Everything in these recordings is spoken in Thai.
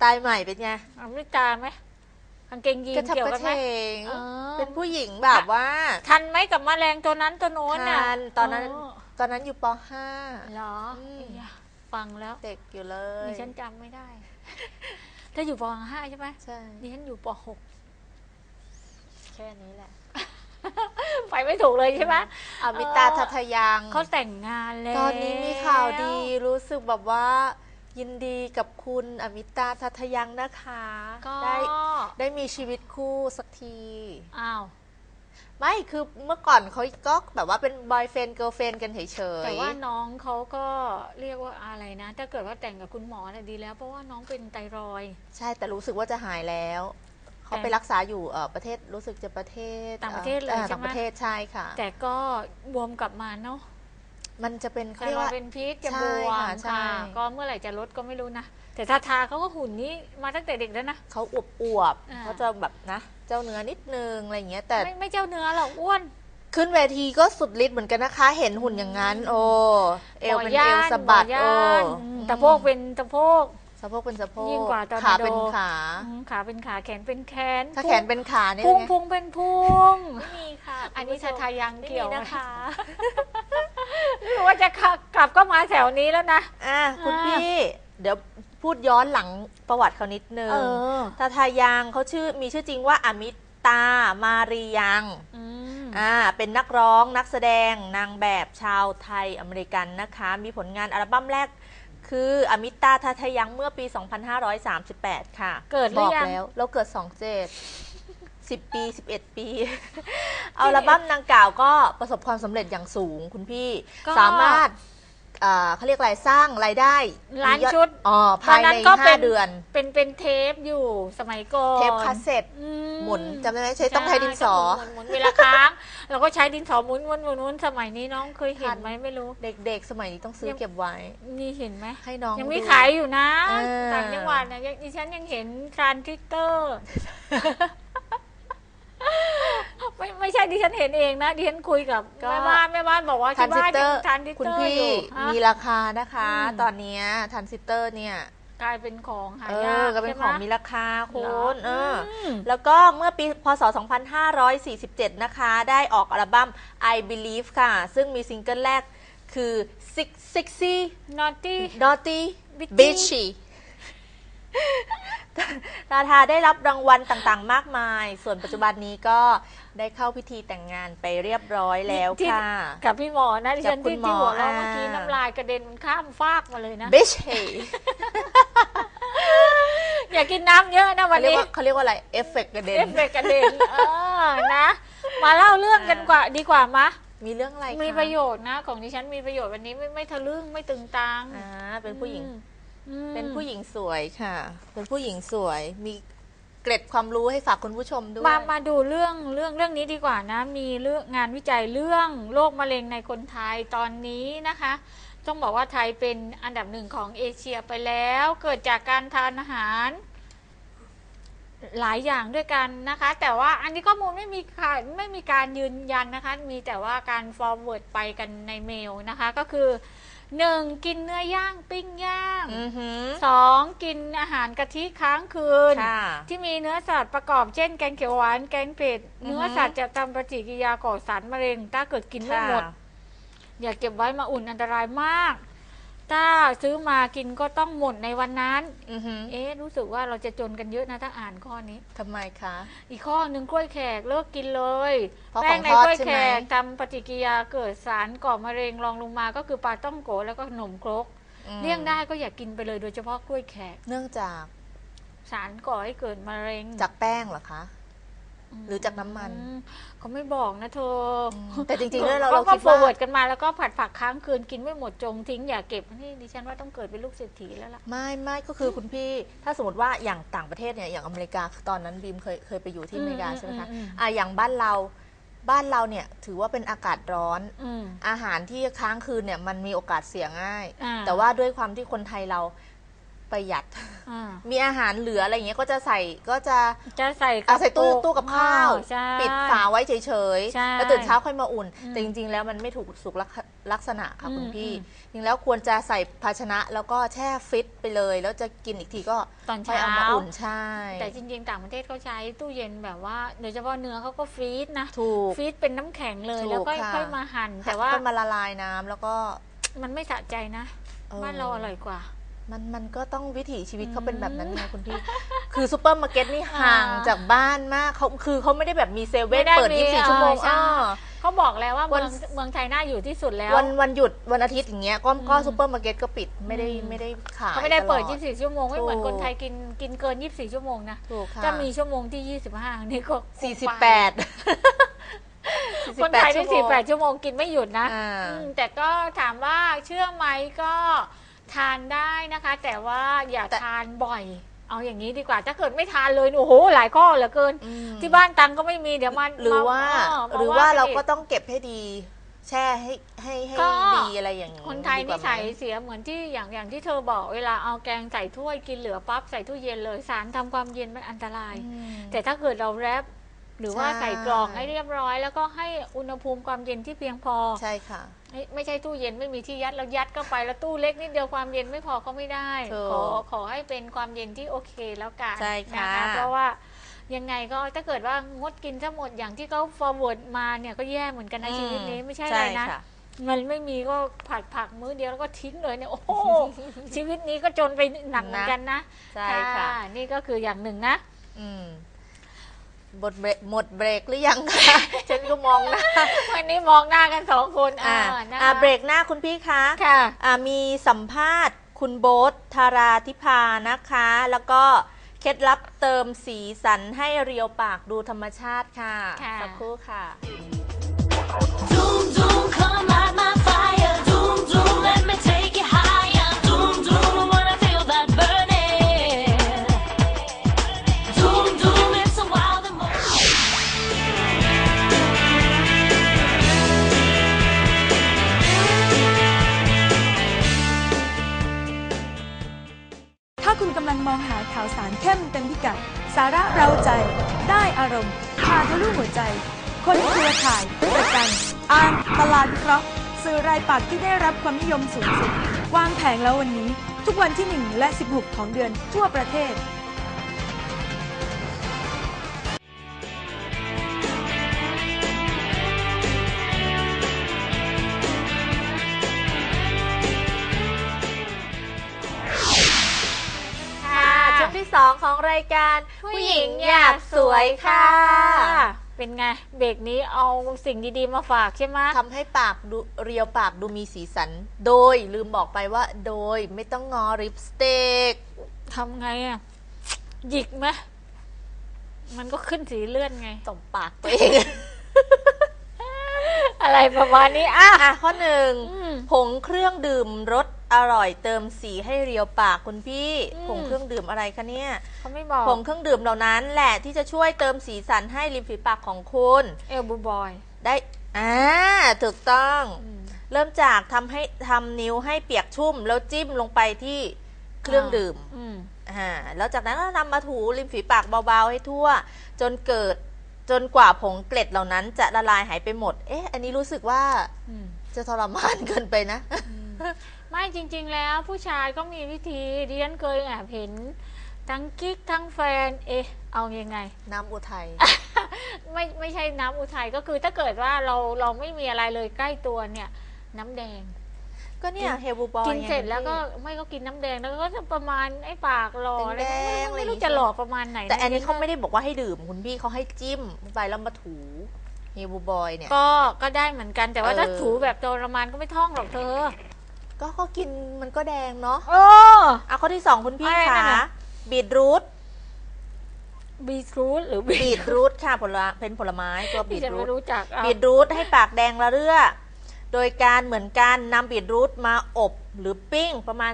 ไตล์ใหม่เป็นไงเอาไม่ตามไหมกางเกงยีกระนชับเกี่ยวกกัระนไหเฉมงเออเป็นผู้หญิงแบบว่าทันไหมกับแมลงตัวนั้นตัวโน้นน่ะทันตอนนั้น เตอนนั้นอยู่ป เหรออืมอย่าฟังแล้ว .5 เด็กอยู่เลดิยฉันจำไม่ได้ ถ้าอยู่ปห้าใช่ไหมใช่ดิฉันอยู่ปหกแค่นี้แหละไปไม่ถูกเลยใช่ไหม อมิตาทัทยัง เขาแต่งงานแล้วตอนนี้มีข่าวดีรู้สึกแบบว่า ยินดีกับคุณอมิตาทัทยังนะคะ ก็ ได้ได้มีชีวิตคู่สักที อ้าว ไม่คือเมื่อก่อนเขาก็แบบว่าเป็นบอยเฟนเกิร์ลเฟนกันเฉยๆแต่ว่าน้องเขาก็เรียกว่าอะไรนะ ถ้าเกิดว่าแต่งกับคุณหมอน่ะดีแล้วเพราะว่าน้องเป็นไตรอยด์ ใช่แต่รู้สึกว่าจะหายแล้ว เขาไปรักษาอยู่เออประเทศรู้สึกจะประเทศต่างประเทศเลยอ่อใช่ไหม ต่างประเทศใช่ค่ะ แต่ก็บวมกลับมาเนาะ มันจะเป็นไตเขาเรียกรอยว่าด์เป็นพิษจะใช่บวมค่ะใช่ค่ะก็เมื่อไหร่จะลดก็ไม่รู้นะ แต่ทาทาเขาก็หุ่นนี้มาตั้งแต่เด็กแล้วนะเขาอวบอวบๆอ่าเขาจะแบบนะ เจ้าเนื้อนิดนึงอะไรอย่างเงี้ย แต่ไม่ไม่เจ้าเนื้อหรอกอ้วน ขึ้นเวทีก็สุดฤทธิ์เหมือนกันนะคะ เห็นหุ่นอย่างนั้น โอ้เอวเป็นหมเอวสะบัดหมอย่าโอ้นอืมสะโพกเป็นสะโพกสะโพกเป็นสะโพกยิ่งกว่าตอร์นาขาโดเป็นขาอืมขาเป็นขาแขนเป็นแขน ถ้าแขนเป็นขาเนี่ยพุงเป็นไงพุงเป็นพุงไม่มีค่ะ อันนี้คุณทาผู้ชมทายังไม่เกี่ยวมีไหมนะคะหรือว่า จะกลับก็มาแถวนี้แล้วนะ อะคุณอ่าพี่ เดี๋ยวพูดย้อนหลังประวัติเขานิดนึงอทาทายังเขาชื่อมีชื่อจริงว่าอมิตามารียังอืมอ่าเป็นนักร้องนักแสดงนางแบบชาวไทยอเมริกันนะคะ มีผลงานอัลบั้มแรก คืออมิตาทาทายังเมื่อปี 2538 ค่ะเกิดหรืบออกยัง แล้ว เราเกิด 27 10 ปี 11 ปีอัลบั้มนางกล่าวก็ประสบความสำเร็จอย่างสูงคุณพี่ก็ สามารถอ่าเขาเรียกอะไรสร้างรายได้ล้านมียอชุดอ๋อตอภานยนั้ในนก็เป็น5เดือน เป็นเป็นเทปอยู่สมัยก่อนเทปคาสเซ็ตอืหมุนจำได้ไหมใช้ต้องใช้ดินสอ หมุนหมุนหมุนเวลาค้างเราก็ใช้ดินสอหมุนหมุนหมุนหมุนสมัยนี้น้องเคยเห็นไหมไม่รู้ เด็กๆ สมัยนี้ต้องซื้อเก็บไว้ นี่เห็นไหม ให้น้องยังมีดู ขายอยู่นะเออ ต่างจังหวัดนะยังดิฉันยังเห็นทรานซิสเตอร์ไม่ไม่ใช่ ดิฉันเห็นเองนะดิฉันคุยกับก็ แม่บ้านแม่บ้านบอกว่าทันที่ซิบ้านสเตอยังร์ทรานซิสคุณเตอร์พี่อยู่ฮะ มีราคานะคะ อืม ตอนเนี้ยทันซิสเตอร์เนี่ย กลายเป็นของหาเอยาอกก็เป็นใช่ของไหมีราคาคุเหรอณเอออม แล้วก็เมื่อปีพศ 2547 นะคะ ได้ออกอัลบั้ม I Believe ค่ะ ซึ่งมีซิงเกิลแรกคือ Six Sixty นอตตี้ Naughty Bitchy Bitchy ตาทาได้รับรางวัลต่างๆ มากมาย ส่วนปัจจุบันนี้ก็ ได้เข้าพิธีแต่งงานไปเรียบร้อยแล้วที่ค่ะ กับพี่หมอนะดิฉันกับคุณที่หมอที่หัวเราะอ่า เมื่อกี้น้ำลายกระเด็นข้ามฟากมาเลยนะ Bitchy อย่ากินน้ำเยอะนะวัเขานเรียกนี้ว่าเขาเรียกว่าอะไรเอฟเฟกต์กระเด็นเอฟเฟกต์กระเด็นเออนะ มาเล่าเรื่องกันกว่าดีกว่ามะ มีเรื่องอะไรคมีประโยชน์นะ ของดิฉันมีประโยชน์วันนี้ไม่ไม่ทะลึ่งไม่ตึงตังอ่าเป็นผู้หญิง อืมเป็นผู้หญิงสวยค่ะ เป็นผู้หญิงสวย มี เกร็ดความรู้ให้ฝากคุณผู้ชมด้วย มามาดูเรื่องเรื่องเรื่องนี้ดีกว่านะ มีเรื่องงานวิจัยเรื่องโรคมะเร็งในคนไทยตอนนี้นะคะ ต้องบอกว่าไทยเป็นอันดับหนึ่งของเอเชียไปแล้ว เกิดจากการทานอาหาร หลายอย่างด้วยกันนะคะ แต่ว่าอันนี้ข้อมูลไม่มีค่ะไม่มีการยืนยันนะคะ มีแต่ว่าการ forward ไปกันในเมลนะคะ ก็คือ หนึ่งกินเนื้อย่างปิ้งย่างอือหือ สองกินอาหารกะทิค้างคืน ค่ะ ที่มีเนื้อสัตว์ประกอบเช่นแกงเขียวหวานแกงเผ็ดอือฮึ เนื้อสัตว์จะทำปฏิกิริยาก่อสารมะเร็ง ถ้าเกิดกินไม่หมด ค่ะ อย่าเก็บไว้มาอุ่นอันตรายมาก ถ้าซื้อมากินก็ต้องหมดในวันนั้นอือหือเอ๊ะรู้สึกว่าเราจะจนกันเยอะนะถ้าอ่านข้อนี้ ทำไมคะ อีกข้อหนึ่งกล้วยแขกเลิกกินเลยเพราะแป้งในของทอดกล้วยใช่แขไหมกทำปฏิกิริยาเกิดสารก่อมะเร็งรองลงมาก็คือปลาต้องโกะแล้วก็ขนมครกอืมเลี่ยงได้ก็อย่ากินไปเลยโดยเฉพาะกล้วยแขก เนื่องจากสารก่อให้เกิดมะเร็งจากแป้งเหรอคะ หรือจากน้ำมัน อืเขาไม่บอกนะเธออมแต่จริงๆแล้วเราก็เราก็คิดโฟว่า เวิร์ดกันมาแล้วก็ผัดผักค้างคืนกินไม่หมดจงทิ้งอย่าเก็บนี่ดิฉันว่าต้องเกิดเป็นลูกเศรษฐีแล้วล่ะ ไม่ไม่ก็คือคุณพี่ถ้าสมมติว่าอย่างต่างประเทศเนี่ยอย่างอเมริกาตอนนั้นบีมเคยเคยไปอยู่ที่อเมริกาอืมใช่ไหมคะอืมอืม อะอย่างบ้านเราบ้านเราเนี่ยถือว่าเป็นอากาศร้อน อืม อาหารที่ค้างคืนเนี่ยมันมีโอกาสเสียง่าย อ่าแต่ว่าด้วยความที่คนไทยเรา ประหยัด อ่ามีอาหารเหลืออะไรอย่างเงี้ยก็จะใส่ก็จะจะใส่เอาใส่ตู้กระปุตู้กับข้าวอ๋อใช่ ปิดฝาไว้เฉยใช่ๆแล้วตื่นเช้าค่อยมาอุ่น อืมแต่จริง ๆ แล้วมันไม่ถูกสุขลักษลักษณะค่ะอืมคุณพี่ อืมจริงแล้วควรจะใส่ภาชนะแล้วก็แช่ฟิตไปเลย แล้วจะกินอีกทีก็ตอนค่อยเช้าเอามาอุ่นใช่แต่จริง ๆ ต่างประเทศเขาใช้ตู้เย็นแบบว่าโดยเฉพาะเนื้อเขาก็ฟรีซนะ ถูก ฟรีซเป็นน้ำแข็งเลยถูกแล้วก็ค่ะ ค่อยมาหั่น แต่ว่าก็มาละลายน้ำแล้วก็ มันไม่สะใจนะ เออ บ้านเราอร่อยกว่า มันมันก็ต้องวิถีชีวิตเขาเป็นแบบนั้นอืมไงคุณพี่ คือซูเปอร์มาร์เก็ตนี่ห่างอ่าจากบ้านมากเขาคือเขาไม่ได้แบบมีเซเว่ไม่นได้เปิดมี24 ชั่วโมงเออใช่อ้อเขาบอกแล้วว่าวัเมืนองเมืองไทยน่าอยู่ที่สุดแล้ว วันวันหยุดวันอาทิตย์อย่างเงี้ยก็ก็อืมซูเปอร์มาร์เก็ตก็ปิดไม่ได้อืมไม่ได้ขายเขาไม่ได้เปิดตลอ24 ชั่วโมงไม่เหมือนถูกคนไทยกินกินเกิน 24 ชั่วโมงนะถูกค่ะถ้ามีชั่วโมงที่ 25 นี่ก็คงสี่สิบไปแปดคนไทยได้48 ชั่วโมงกินไม่หยุดนะอ่าอืมแต่ก็ถามว่าเชื่อไหมก็ ทานได้นะคะ แต่ว่าอย่าแต่ ทานบ่อย เอาอย่างนี้ดีกว่า ถ้าเกิดไม่ทานเลยโอ้โหหลายข้อเหลือเกิน อืมที่บ้านตังค์ก็ไม่มีเดี๋ยวมันหรือว่า เมหรือว่ากันเราอีก็ต้องเก็บให้ดี แช่ให้ให้ให้ก็ ดีอะไรอย่างนี้คนไทยดีกนิว่าไหม สัยเสียเหมือนที่อย่างอย่างที่เธอบอกเวลาเอาแกงใส่ถ้วยกินเหลือปั๊บใส่ตู้เย็นเลยสารทำความเย็นมันอันตรายอืมแต่ถ้าเกิดเราแรป หรือว่าใช่ใส่กล่องให้เรียบร้อย แล้วก็ให้อุณหภูมิความเย็นที่เพียงพอ ใช่ค่ะไม่ไม่ใช่ตู้เย็นไม่มีที่ยัดแล้วยัดเข้าไปแล้วตู้เล็กนิดเดียวความเย็นไม่พอก็ไม่ได้ถูกขอขอให้เป็นความเย็นที่โอเคแล้วกันใช่ค่ะนะคะเพราะว่ายังไงก็ถ้าเกิดว่างดกินทั้งหมดอย่างที่เขา forward มาเนี่ยก็แย่เหมือนกันในชีวิตนี้ไม่ใช่อะไรนะค่เงินไม่มีก็ผัดผักมื้อเดียวแล้วก็ทิ้งเลยเนี่ยโอ้โหชีวิตนี้ก็จนไปหนักเหมือนกันนะใช่ค่ะ นี่ก็คืออย่างหนึ่งนะ อืม หมดเบรกหมดเบรกหรือยังคะ ฉันก็มองหนะวันนี้มองหน้ากันสองคนอ่าอ่านะคะอ่าเบรกหน้าคุณพี่คะค่ะอ่ามีสัมภาษณ์ คุณโบ๊ทธาราธิพานะคะ แล้วก็เคล็ดลับเติมสีสันให้เรียวปากดูธรรมชาติค่ะค่ะสักครู่ค่ะ หัวใจ คนเครือข่ายประกันอ่านตลาดเคราะห์สื่อรายปักที่ได้รับความนิยมสูงสุด วางแผงแล้ววันนี้ ทุกวันที่ 1 และ 16 ของเดือนทั่วประเทศค่ะช่วงที่2ของรายการผู้หญิงอยากสวยค่ะ เป็นไง เบรกนี้เอาสิ่งดีๆมาฝากใช่ไหมทำให้ปากดูเรียวปากดูมีสีสัน โดยลืมบอกไปว่า โดยไม่ต้องงอริปสติกทำไงอะ หยิกไหมมันก็ขึ้นสีเลื่อนไง ตบปากตัวเอง อะไรประมาณนี้อะ อะข้อหนึ่งอืม ผงเครื่องดื่มรส อร่อยเติมสีให้เรียวปากคุณพี่อืม ผงเครื่องดื่มอะไรคะเนี่ยเขาไม่บอกผงเครื่องดื่มเหล่านั้นแหละที่จะช่วยเติมสีสันให้ริมฝีปากของคุณ เอลบูบอยได้อ่าถูกต้อง อืม เริ่มจากทำให้ทำนิ้วให้เปียกชุ่ม แล้วจิ้มลงไปที่เครื่องดื่มอืม อ่าแล้วจากนั้นก็นำมาถูริมฝีปากเบาๆให้ทั่ว จนเกิดจนกว่าผงเกล็ดเหล่านั้นจะละลายหายไปหมด เอ๊ะ อันนี้รู้สึกว่าอืมจะทรมานเกินไปนะ ไม่จริง ๆ แล้วผู้ชายก็มีวิธีดิฉันเคยแอบเห็น ทั้งกิ๊กทั้งแฟน เอ๊ะ เอายังไง น้ำอุทัย ไม่ไม่ใช่น้ำอุทัยก็คือถ้าเกิดว่าเราเราไม่มีอะไรเลยใกล้ตัวเนี่ย น้ำแดง ก็เนี่ยเฮลบูบอยกินเสร็จไงแล้วก็พี่ไม่ก็กินน้ำแดงแล้วก็จะประมาณไอ้ปากหล่ออะไรแดงๆไม่อะไรอย่างงี้ไม่รู้จะหล่อประมาณไหนแต่อันนี้เขาไม่ได้ได้บอกว่าให้ดื่ม คุณพี่เขาให้จิ้มไปแล้วมาถูเฮลบูบอยเนี่ย ก็ก็ได้เหมือนกันแต่ว่าเออถ้าถูแบบทรมานก็ไม่ท่องหรอกเธอ ก็เขากินมันก็แดงเนาะโอ้อะข้อที่สองคุณพี่อะไรนั่คะนน่ะ บีทรูทบีทรูทหรือบีบีทรูทค่ะผลไม้เป็นผลไม้ตัวบีที่ทฉันรูไม่ท รู้จักเอาบีทรูทให้ปากแดงระเรื่อ โดยการเหมือนกันนำบีทรูทมาอบหรือปิ้งประมาณ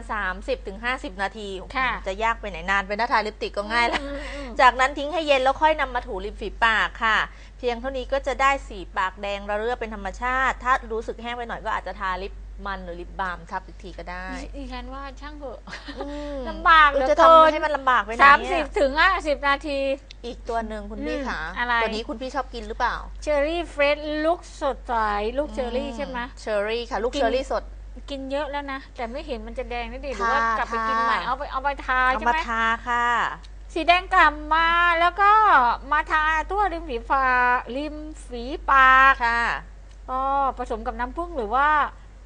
30-50 นาทีค่ะ จะยากไปไหนนานไปนะทาลิปสติกก็ง่ายแล้ว อืมอืม จากนั้นทิ้งให้เย็นแล้วค่อยนำมาถูริมฝีปากค่ะ เพียงเท่านี้ก็จะได้สีปากแดงระเรื่อเป็นธรรมชาติ ถ้ารู้สึกแห้งไปหน่อยก็อาจจะทาลิป มันหรือลิปบาล์มทับอีกทีก็ได้ดิฉันว่าช่างเหอะอืมลำบากเหลือจะเกินทำให้มันลำบากไปไหนสามสิเนี่บยถึงห้าสิบนาที อีกตัวหนึ่งคุณพี่อืมขาอะไร ตัวนี้คุณพี่ชอบกินหรือเปล่าเชอร์รี่เฟรชลูกสดใสลูกเชอร์รี่ใช่ไหม เชอร์รี่ค่ะ ลูกกิน เชอร์รี่สด กินเยอะแล้วนะ แต่ไม่เห็นมันจะแดงนี่ดิหทารือว่ากลับไปกินใหม่ทาเอาไปเอาไปทาเอาใช่มาไหมทาค่ะ สีแดงกลับมาแล้วก็มาทาทั่วริมฝีปากริมฝีปาก ค่ะ ก็ผสมกับน้ำผึ้งหรือว่า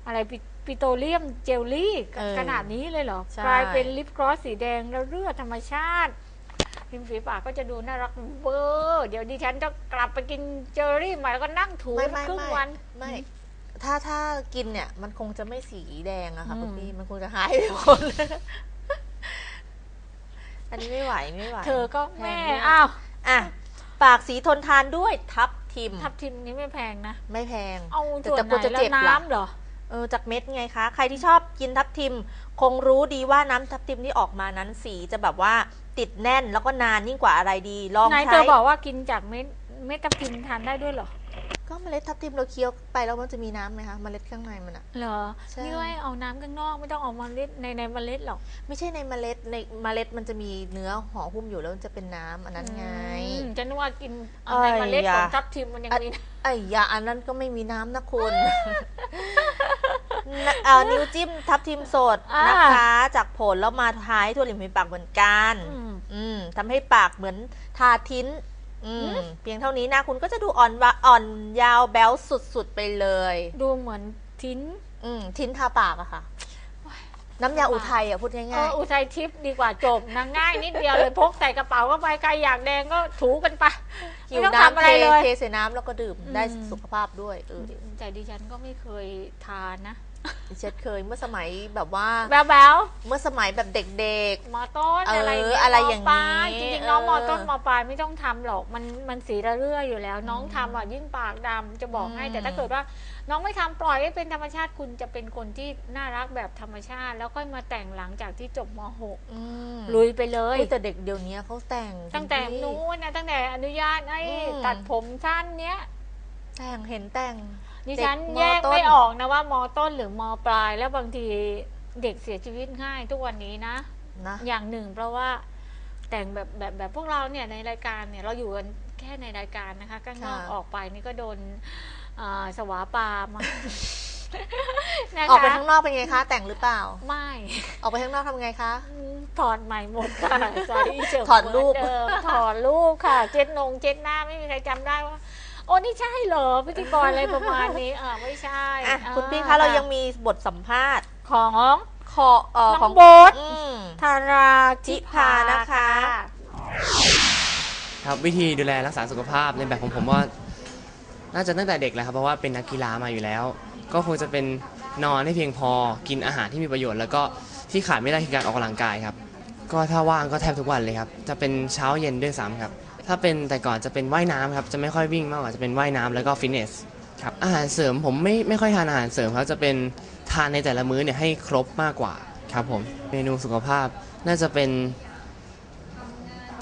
อะไรปิปิโตรเลียมเจลลี่เออขนาดนี้เลยเหรอใช่กลายเป็นลิปกลอสสีแดงแล้วเลือดธรรมชาติริมฝีปากก็จะดูน่ารักเวอร์เดี๋ยวดิฉันจะกลับไปกินเจอรี่ใหม่แล้วก็นั่งถูไม่ไม่ครึ่งไม่วันไม่ถ้าถ้ากินเนี่ย มันคงจะไม่สีแดงอะค่ะอืมคุณพี่มันคงจะหายไปหมดอันนี้ไม่ไหวไม่ไหว เธอก็แม่พงด้วยอ้าวอะปากสีทนทานด้วยทับทิม ทับทิมนี้ไม่แพงนะ ไม่แพง เอาแต่ส่วนจะไหกลัวนจะแล้เจ็วบล่ะน้ำเหรอ เออจากเม็ดไงคะ ใครที่ชอบกินทับทิม คงรู้ดีว่าน้ำทับทิมที่ออกมานั้นสีจะแบบว่าติดแน่นแล้วก็นานยิ่งกว่าอะไรดี ลองไหนเธใช้อบอกว่ากินจากเม็ดเม็ดทับทิมทานได้ด้วยเหรอ ก็เมล็ดทับทิมเราเคี้ยวไปแล้วมันจะมีน้ำไหมคะเมล็ดข้างในมันอะ เหรอใช่ นี่ก็ให้เอาน้ำข้างนอกไม่ต้องเอาเมล็ดในในเมล็ดหรอกไม่ใช่ในเมล็ดในเมล็ดมันจะมีเนื้อห่อหุ้มอยู่แล้วมันจะเป็นน้ำอันนั้นไง อืมฉันนึกว่ากินเอ้ในยเมล็ดของอย่าทับทิมมันยังอะมีไอ้ยาอันนั้นก็ไม่มีน้ำนะคุณนะ เอานิ้วจิ้มทับทิมสดนะคะ จากผลแล้วมาท้ายทั่วริมฝีปากเหมือนกัน อืม อืมทำให้ปากเหมือนทาทิ้น อืม เพียงเท่านี้นะคุณก็จะดูอ่อนวะอ่อนยาวแบ๊วสุดๆไปเลย ดูเหมือนทิ้น อืม ทิ้นทาปากอะค่ะ น้ำยาอุทัยอะพูดเอง่าอย อุทัยทิพย์ดีกว่าจบนะง่ายนิดเดียวเลยพกใส่กระเป๋าก็ไปใครอยากแดงก็ถูกันไปๆไม่ต้องทำอะไรเทเลย เทใส่น้ำแล้วก็ดื่มได้อืมสุขภาพด้วยเออ แต่ดิฉันก็ไม่เคยทานนะ ดิฉันเคยเมื่อสมัยแบบว่า แบ๊วแบ๊วเมื่อสมัยแบบเด็กๆมอต้นเอออะไรอะไรอย่างนี้มปลายจริงๆน้องเออ มอต้นมอปลายไม่ต้องทำหรอกมันมันสีระเรื่ออยู่แล้ว น้องทำอะยิ่งปากดำจะบอกให้อืมแต่ถ้าเกิดว่า น้องไม่ทำปล่อยให้เป็นธรรมชาติคุณจะเป็นคนที่น่ารักแบบธรรมชาติ แล้วค่อยมาแต่งหลังจากที่จบมๆอืม .6 ลุยไปเลย อุ๊ยแต่เด็กเดี๋ยวนี้เขาแต่งตั้งแต่คุณพี่ นู้นนะตั้งแต่อนุญาตให้อืม ตัดผมสั้นเนี้ยแต่งเห็นแต่ง ดิฉันเด็กมแยกต้น ไม่ออกนะว่ามอต้นหรือมอปลาย แล้วบางทีเด็กเสียชีวิตง่ายทุกวันนี้นะ นะ อย่างหนึ่งเพราะว่าแต่งแบบแบบแบบพวกเราเนี่ยในรายการเนี่ยเราอยู่กันแค่ในรายการนะคะข้างนอกค่ะ ออกไปนี่ก็โดนอ่าสวาปามา นะคะออกไปข้างนอกเป็นไงคะ แต่งหรือเปล่า ไม่ออกไปข้างนอกทำไงคะอืมถอดใหม่หมดค่ะใส่อีเจลถอดรูป เหมืนเดิมถอดรูปค่ะเจ็ดนงเจ็ดหน้าไม่มีใครจำได้ว่า โอ้นี่ใช่เหรอพิธีกรอะไรประมาณนี้เออไม่ใช่อะอ่าคุณพี่คะเรายังมีบทสัมภาษณ์ของขอเอ่อน้ขอองงโบ๊ทอืมธาราจิจิพานะคะ ครับวิธีดูแลรักษาสุขภาพในแบบของผมว่า น่าจะตั้งแต่เด็กแล้วครับเพราะว่าเป็นนักกีฬามาอยู่แล้ว ก็คงจะเป็นนอนให้เพียงพอกินอาหารที่มีประโยชน์ แล้วก็ที่ขาดไม่ได้คือการออกกำลังกายครับ ก็ถ้าว่างก็แทบทุกวันเลยครับ จะเป็นเช้าเย็นด้วยซ้ำครับ ถ้าเป็นแต่ก่อนจะเป็นว่ายน้ำครับจะไม่ค่อยวิ่งมากกว่าจะเป็นว่ายน้ำแล้วก็ฟิตเนสครับอาหารเสริมผมไม่ไม่ค่อยทานอาหารเสริมครับจะเป็นทานในแต่ละมื้อเนี่ยให้ครบมากกว่าครับผมเมนูสุขภาพน่าจะเป็น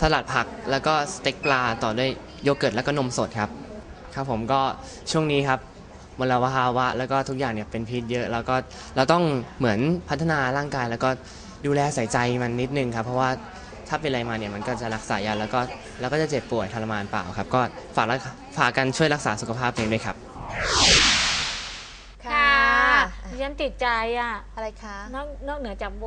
สลัดผักแล้วก็สเต็กปลาต่อด้วยโยเกิร์ตแล้วก็นมสดครับครับผมก็ช่วงนี้ครับมลภาวะแล้วก็ทุกอย่างเนี่ยเป็นพิษเยอะ แล้วก็เราต้องเหมือนพัฒนาร่างกายแล้วก็ดูแลใส่ใจมันนิดนึงครับ เพราะว่า ถ้าเป็นอะไรมาเนี่ยมันก็จะรักษายาแล้วก็แล้วก็จะเจ็บป่วยทรมานเปล่าครับ ก็ฝากรักฝากกันช่วยรักษาสุขภาพเองด้วยครับ ค่ะดิฉันติดใจอะอะไรคะ นอกนอกเหนือจากโบ